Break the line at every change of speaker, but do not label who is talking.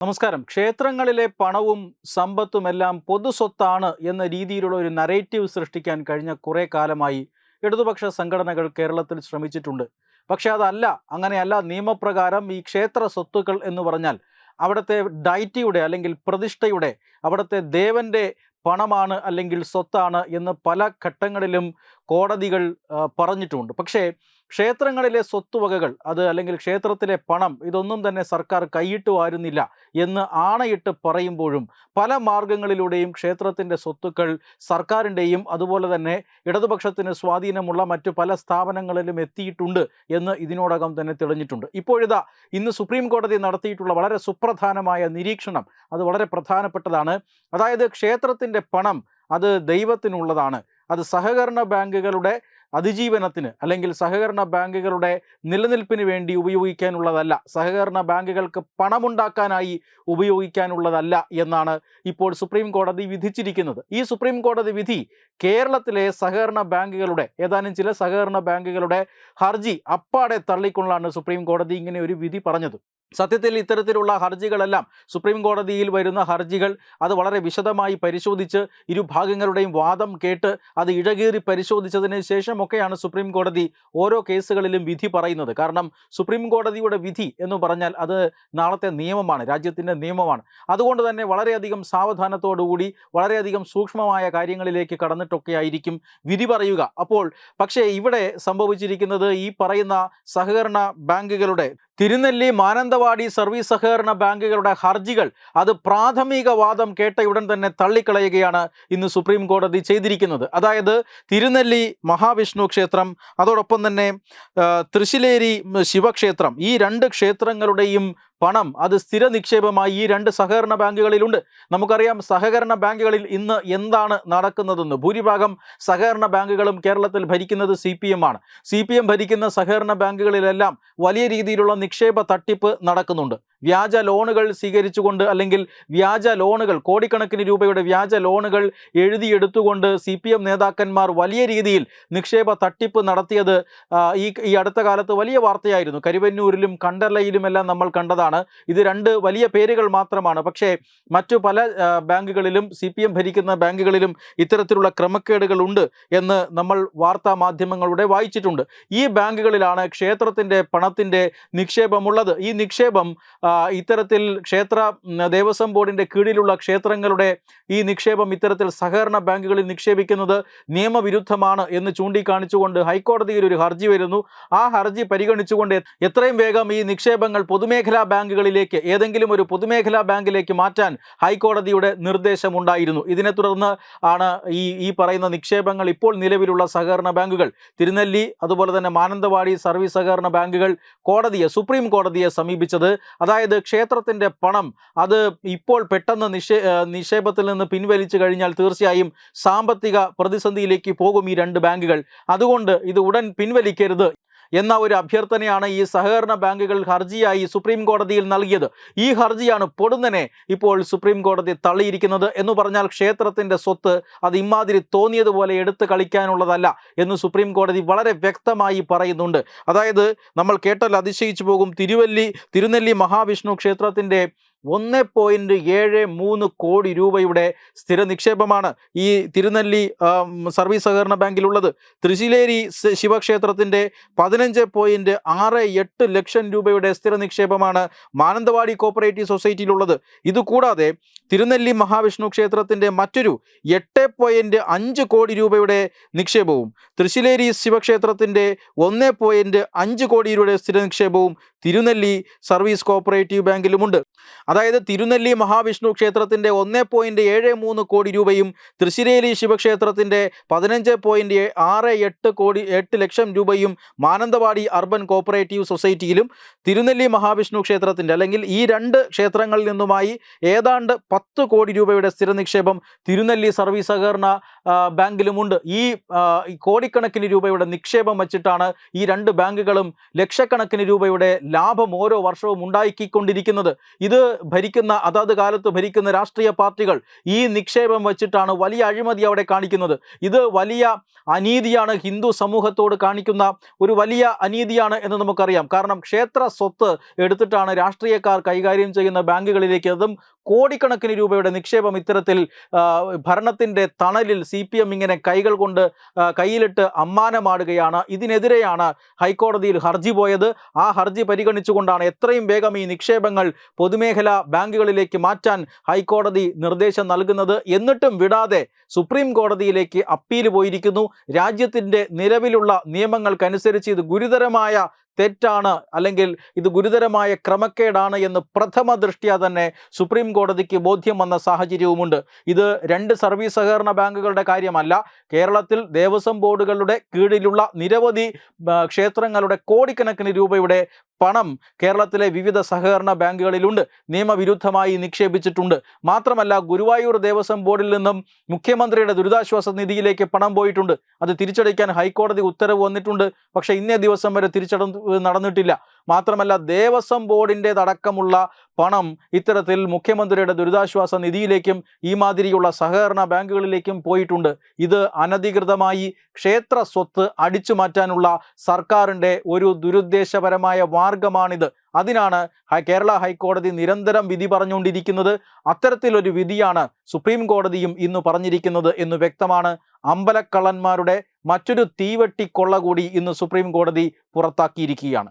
നമസ്കാരം. ക്ഷേത്രങ്ങളിലെ പണവും സമ്പത്തുമെല്ലാം പൊതുസ്വത്താണ് എന്ന രീതിയിലുള്ള ഒരു നരേറ്റീവ് സൃഷ്ടിക്കാൻ കഴിഞ്ഞ കുറേ കാലമായി ഇടതുപക്ഷ സംഘടനകൾ കേരളത്തിൽ ശ്രമിച്ചിട്ടുണ്ട്. പക്ഷേ അതല്ല അങ്ങനെയല്ല. നിയമപ്രകാരം ഈ ക്ഷേത്ര സ്വത്തുക്കൾ എന്ന് പറഞ്ഞാൽ അവിടുത്തെ ഡൈറ്റിയുടെ അല്ലെങ്കിൽ പ്രതിഷ്ഠയുടെ അവിടുത്തെ ദേവന്റെ പണമാണ് അല്ലെങ്കിൽ സ്വത്താണ് എന്ന് പല ഘട്ടങ്ങളിലും കോടതികൾ പറഞ്ഞിട്ടുണ്ട്. പക്ഷേ ക്ഷേത്രങ്ങളിലെ സ്വത്തുവകകൾ അത് അല്ലെങ്കിൽ ക്ഷേത്രത്തിലെ പണം ഇതൊന്നും തന്നെ സർക്കാർ കൈയിട്ട് വാരുന്നില്ല എന്ന് ആണയിട്ട് പറയുമ്പോഴും പല മാർഗങ്ങളിലൂടെയും ക്ഷേത്രത്തിന്റെ സ്വത്തുക്കൾ സർക്കാരിന്റെയും അതുപോലെ തന്നെ ഇടതുപക്ഷത്തിന് സ്വാധീനമുള്ള മറ്റു പല സ്ഥാപനങ്ങളിലും എത്തിയിട്ടുണ്ട് എന്ന് ഇതിനോടകം തന്നെ തെളിഞ്ഞിട്ടുണ്ട്. ഇപ്പോഴിതാ ഇന്ന് സുപ്രീം കോടതി നടത്തിയിട്ടുള്ള വളരെ സുപ്രധാനമായ നിരീക്ഷണം അത് വളരെ പ്രധാനപ്പെട്ടതാണ്. അതായത് ക്ഷേത്രത്തിന്റെ പണം അത് ദൈവത്തിനുള്ളതാണ്. അത് സഹകരണ ബാങ്കുകളുടെ അതിജീവനത്തിന് അല്ലെങ്കിൽ സഹകരണ ബാങ്കുകളുടെ നിലനിൽപ്പിന് വേണ്ടി ഉപയോഗിക്കാനുള്ളതല്ല സഹകരണ ബാങ്കുകൾക്ക് പണമുണ്ടാക്കാനായി ഉപയോഗിക്കാനുള്ളതല്ല എന്നാണ് ഇപ്പോൾ സുപ്രീം കോടതി വിധിച്ചിരിക്കുന്നത്. ഈ സുപ്രീം കോടതി വിധി കേരളത്തിലെ സഹകരണ ബാങ്കുകളുടെ ഏതാനും ചില സഹകരണ ബാങ്കുകളുടെ ഹർജി അപ്പാടെ തള്ളിക്കൊണ്ടാണ് സുപ്രീം കോടതി ഇങ്ങനെ ഒരു വിധി പറഞ്ഞത്. സത്യത്തിൽ ഇത്തരത്തിലുള്ള ഹർജികളെല്ലാം സുപ്രീം കോടതിയിൽ വരുന്ന ഹർജികൾ അത് വളരെ വിശദമായി പരിശോധിച്ച് ഇരുഭാഗങ്ങളുടെയും വാദം കേട്ട് അത് ഇഴകീറി പരിശോധിച്ചതിന് ശേഷമൊക്കെയാണ് സുപ്രീം കോടതി ഓരോ കേസുകളിലും വിധി പറയുന്നത്. കാരണം സുപ്രീം കോടതിയുടെ വിധി എന്ന് പറഞ്ഞാൽ അത് നാളത്തെ നിയമമാണ് രാജ്യത്തിന്റെ നിയമമാണ്. അതുകൊണ്ട് തന്നെ വളരെയധികം സാവധാനത്തോടുകൂടി വളരെയധികം സൂക്ഷ്മമായ കാര്യങ്ങളിലേക്ക് കടന്നിട്ടൊക്കെ ആയിരിക്കും വിധി പറയുക. അപ്പോൾ പക്ഷേ ഇവിടെ സംഭവിച്ചിരിക്കുന്നത് ഈ പറയുന്ന സഹകരണ ബാങ്കുകളുടെ തിരുനെല്ലി മാനന്തവാടി സർവീസ് സഹകരണ ബാങ്കുകളുടെ ഹർജികൾ അത് പ്രാഥമിക വാദം കേട്ടയുടൻ തന്നെ തള്ളിക്കളയുകയാണ് ഇന്ന് സുപ്രീം കോടതി ചെയ്തിരിക്കുന്നത്. അതായത് തിരുനെല്ലി മഹാവിഷ്ണു ക്ഷേത്രം അതോടൊപ്പം തന്നെ തൃശ്ശിലേരി ശിവക്ഷേത്രം ഈ രണ്ട് ക്ഷേത്രങ്ങളുടെയും പണം അത് സ്ഥിര നിക്ഷേപമായി ഈ രണ്ട് സഹകരണ ബാങ്കുകളിലുണ്ട്. നമുക്കറിയാം സഹകരണ ബാങ്കുകളിൽ ഇന്ന് എന്താണ് നടക്കുന്നതെന്ന്. ഭൂരിഭാഗം സഹകരണ ബാങ്കുകളും കേരളത്തിൽ ഭരിക്കുന്നത് സി ആണ്. സി ഭരിക്കുന്ന സഹകരണ ബാങ്കുകളിലെല്ലാം വലിയ രീതിയിലുള്ള നിക്ഷേപ തട്ടിപ്പ് നടക്കുന്നുണ്ട്. വ്യാജ ലോണുകൾ സ്വീകരിച്ചുകൊണ്ട് അല്ലെങ്കിൽ വ്യാജ ലോണുകൾ കോടിക്കണക്കിന് രൂപയുടെ വ്യാജ ലോണുകൾ എഴുതിയെടുത്തുകൊണ്ട് സി പി എം നേതാക്കന്മാർ വലിയ രീതിയിൽ നിക്ഷേപ തട്ടിപ്പ് നടത്തിയത് ഈ ഈ അടുത്ത കാലത്ത് വലിയ വാർത്തയായിരുന്നു. കരുവന്നൂരിലും കണ്ടലയിലുമെല്ലാം നമ്മൾ കണ്ടതാണ്. ഇത് രണ്ട് വലിയ പേരുകൾ മാത്രമാണ്. പക്ഷേ മറ്റു പല ബാങ്കുകളിലും സി പി എം ഭരിക്കുന്ന ബാങ്കുകളിലും ഇത്തരത്തിലുള്ള ക്രമക്കേടുകൾ ഉണ്ട് എന്ന് നമ്മൾ വാർത്താ മാധ്യമങ്ങളുടെ വായിച്ചിട്ടുണ്ട്. ഈ ബാങ്കുകളിലാണ് ക്ഷേത്രത്തിന്റെ പണത്തിന്റെ നിക്ഷേപമുള്ളത്. ഈ നിക്ഷേപം ഇത്തരത്തിൽ ക്ഷേത്ര ദേവസ്വം ബോർഡിന്റെ കീഴിലുള്ള ക്ഷേത്രങ്ങളുടെ ഈ നിക്ഷേപം ഇത്തരത്തിൽ സഹകരണ ബാങ്കുകളിൽ നിക്ഷേപിക്കുന്നത് നിയമവിരുദ്ധമാണ് എന്ന് ചൂണ്ടിക്കാണിച്ചുകൊണ്ട് ഹൈക്കോടതിയിൽ ഒരു ഹർജി വരുന്നു. ആ ഹർജി പരിഗണിച്ചുകൊണ്ട് എത്രയും വേഗം ഈ നിക്ഷേപങ്ങൾ പൊതുമേഖലാ ബാങ്കുകളിലേക്ക് ഏതെങ്കിലും ഒരു പൊതുമേഖലാ ബാങ്കിലേക്ക് മാറ്റാൻ ഹൈക്കോടതിയുടെ നിർദ്ദേശം ഉണ്ടായിരുന്നു ഇതിനെ തുടർന്ന് ആണ് ഈ ഈ പറയുന്ന നിക്ഷേപങ്ങൾ ഇപ്പോൾ നിലവിലുള്ള സഹകരണ ബാങ്കുകൾ തിരുനെല്ലി അതുപോലെ തന്നെ മാനന്തവാടി സർവീസ് സഹകരണ ബാങ്കുകൾ കോടതിയെ സുപ്രീം കോടതിയെ സമീപിച്ചത്. അതായത് ക്ഷേത്രത്തിന്റെ പണം അത് ഇപ്പോൾ പെട്ടെന്ന് നിക്ഷേ നിക്ഷേപത്തിൽ നിന്ന് പിൻവലിച്ചു കഴിഞ്ഞാൽ തീർച്ചയായും സാമ്പത്തിക പ്രതിസന്ധിയിലേക്ക് പോകും ഈ രണ്ട് ബാങ്കുകൾ. അതുകൊണ്ട് ഇത് ഉടൻ പിൻവലിക്കരുത്. എന്ന ഒരു അഭ്യർത്ഥനയാണ് ഈ സഹകരണ ബാങ്കുകൾ ഹർജിയായി സുപ്രീം കോടതിയിൽ നൽകിയത്. ഈ ഹർജിയാണ് പൊടുന്നനെ ഇപ്പോൾ സുപ്രീം കോടതി തള്ളിയിരിക്കുന്നത് എന്ന് പറഞ്ഞാൽ ക്ഷേത്രത്തിന്റെ സ്വത്ത് അത് ഇമാതിരി തോന്നിയതുപോലെ എടുത്ത് കളിക്കാനുള്ളതല്ല എന്ന് സുപ്രീം കോടതി വളരെ വ്യക്തമായി പറയുന്നുണ്ട്. അതായത് നമ്മൾ കേട്ടാൽ അതിശയിച്ചു പോകും. തിരുവല്ലി തിരുനെല്ലി മഹാവിഷ്ണു ക്ഷേത്രത്തിന്റെ ഒന്ന് പോയിന്റ് ഏഴ് മൂന്ന് കോടി രൂപയുടെ സ്ഥിര നിക്ഷേപമാണ് ഈ തിരുനെല്ലി സർവീസ് സഹകരണ ബാങ്കിലുള്ളത്. തൃശ്ശിലേരി ശിവക്ഷേത്രത്തിന്റെ പതിനഞ്ച് പോയിന്റ് ആറ് എട്ട് ലക്ഷം രൂപയുടെ സ്ഥിര നിക്ഷേപമാണ് മാനന്തവാടി കോപ്പറേറ്റീവ് സൊസൈറ്റിയിലുള്ളത്. ഇതുകൂടാതെ തിരുനെല്ലി മഹാവിഷ്ണു ക്ഷേത്രത്തിന്റെ മറ്റൊരു എട്ട് പോയിന്റ് അഞ്ച് കോടി രൂപയുടെ നിക്ഷേപവും തൃശ്ശിലേരി ശിവക്ഷേത്രത്തിന്റെ ഒന്ന് പോയിന്റ് അഞ്ച് കോടി രൂപയുടെ സ്ഥിര നിക്ഷേപവും തിരുനെല്ലി സർവീസ് കോപ്പറേറ്റീവ് ബാങ്കിലുമുണ്ട്. അതായത് തിരുനെല്ലി മഹാവിഷ്ണു ക്ഷേത്രത്തിന്റെ ഒന്ന് പോയിന്റ് ഏഴ് മൂന്ന് കോടി രൂപയും തൃശ്ശിരേലി ശിവക്ഷേത്രത്തിന്റെ പതിനഞ്ച് പോയിന്റ് ആറ് എട്ട് കോടി എട്ട് ലക്ഷം രൂപയും മാനന്തവാടി അർബൻ കോപ്പറേറ്റീവ് സൊസൈറ്റിയിലും തിരുനെല്ലി മഹാവിഷ്ണു ക്ഷേത്രത്തിന്റെ അല്ലെങ്കിൽ ഈ രണ്ട് ക്ഷേത്രങ്ങളിൽ നിന്നുമായി ഏതാണ്ട് പത്ത് കോടി രൂപയുടെ സ്ഥിര നിക്ഷേപം തിരുനെല്ലി സർവീസ് സഹകരണ ബാങ്കിലുമുണ്ട് ഈ കോടിക്കണക്കിന് രൂപയുടെ നിക്ഷേപം വച്ചിട്ടാണ് ഈ രണ്ട് ബാങ്കുകളും ലക്ഷക്കണക്കിന് രൂപയുടെ ലാഭം ഓരോ വർഷവും ഉണ്ടാക്കിക്കൊണ്ടിരിക്കുന്നത്. ഇത് ഭരിക്കുന്ന അതാത് കാലത്ത് ഭരിക്കുന്ന രാഷ്ട്രീയ പാർട്ടികൾ ഈ നിക്ഷേപം വച്ചിട്ടാണ് വലിയ അഴിമതി അവിടെ കാണിക്കുന്നത്. ഇത് വലിയ അനീതിയാണ് ഹിന്ദു സമൂഹത്തോട് കാണിക്കുന്ന ഒരു വലിയ അനീതിയാണ് എന്ന് നമുക്കറിയാം. കാരണം ക്ഷേത്ര സ്വത്ത് എടുത്തിട്ടാണ് രാഷ്ട്രീയക്കാർ കൈകാര്യം ചെയ്യുന്ന ബാങ്കുകളിലേക്ക് അതും കോടിക്കണക്കിന് രൂപയുടെ നിക്ഷേപം ഇത്തരത്തിൽ ഭരണത്തിന്റെ തണലിൽ സി പി എം ഇങ്ങനെ കൈകൾ കൊണ്ട് കയ്യിലിട്ട് അമ്മാനമാടുകയാണ്. ഇതിനെതിരെയാണ് ഹൈക്കോടതിയിൽ ഹർജി പോയത്. ആ ഹർജി പരിഗണിച്ചുകൊണ്ടാണ് എത്രയും വേഗം ഈ നിക്ഷേപങ്ങൾ പൊതുമേഖലാ ബാങ്കുകളിലേക്ക് മാറ്റാൻ ഹൈക്കോടതി നിർദ്ദേശം നൽകുന്നത്. എന്നിട്ടും വിടാതെ സുപ്രീം കോടതിയിലേക്ക് അപ്പീൽ പോയിരിക്കുന്നു. രാജ്യത്തിന്റെ നിലവിലുള്ള നിയമങ്ങൾക്കനുസരിച്ച് ഇത് ഗുരുതരമായ തെറ്റാണ് അല്ലെങ്കിൽ ഇത് ഗുരുതരമായ ക്രമക്കേടാണ് എന്ന് പ്രഥമ ദൃഷ്ട്യാ തന്നെ സുപ്രീം കോടതിക്ക് ബോധ്യം വന്ന സാഹചര്യവുമുണ്ട്. ഇത് രണ്ട് സർവീസ് സഹകരണ ബാങ്കുകളുടെ കാര്യമല്ല. കേരളത്തിൽ ദേവസ്വം ബോർഡുകളുടെ കീഴിലുള്ള നിരവധി ക്ഷേത്രങ്ങളുടെ കോടിക്കണക്കിന് രൂപയുടെ പണം കേരളത്തിലെ വിവിധ സഹകരണ ബാങ്കുകളിലുണ്ട്. നിയമവിരുദ്ധമായി നിക്ഷേപിച്ചിട്ടുണ്ട്. മാത്രമല്ല ഗുരുവായൂർ ദേവസ്വം ബോർഡിൽ നിന്നും മുഖ്യമന്ത്രിയുടെ ദുരിതാശ്വാസ നിധിയിലേക്ക് പണം പോയിട്ടുണ്ട്. അത് തിരിച്ചടയ്ക്കാൻ ഹൈക്കോടതി ഉത്തരവ് വന്നിട്ടുണ്ട്. പക്ഷേ ഇന്നേ ദിവസം വരെ തിരിച്ചട നടന്നിട്ടില്ല. മാത്രമല്ല ദേവസ്വം ബോർഡിന്റെതടക്കമുള്ള പണം ഇത്തരത്തിൽ മുഖ്യമന്ത്രിയുടെ ദുരിതാശ്വാസ നിധിയിലേക്കും ഈ മാതിരിയുള്ള സഹകരണ ബാങ്കുകളിലേക്കും പോയിട്ടുണ്ട്. ഇത് അനധികൃതമായി ക്ഷേത്ര സ്വത്ത് അടിച്ചു മാറ്റാനുള്ള സർക്കാരിന്റെ ഒരു ദുരുദ്ദേശപരമായ മാർഗമാണിത്. അതിനാണ് കേരള ഹൈക്കോടതി നിരന്തരം വിധി പറഞ്ഞുകൊണ്ടിരിക്കുന്നത്. അത്തരത്തിലൊരു വിധിയാണ് സുപ്രീം കോടതിയും ഇന്ന് പറഞ്ഞിരിക്കുന്നത് എന്ന് വ്യക്തമാണ്. അമ്പലക്കള്ളന്മാരുടെ മറ്റൊരു തീവെട്ടിക്കൊള്ള കൂടി ഇന്ന് സുപ്രീം കോടതി പുറത്താക്കിയിരിക്കുകയാണ്.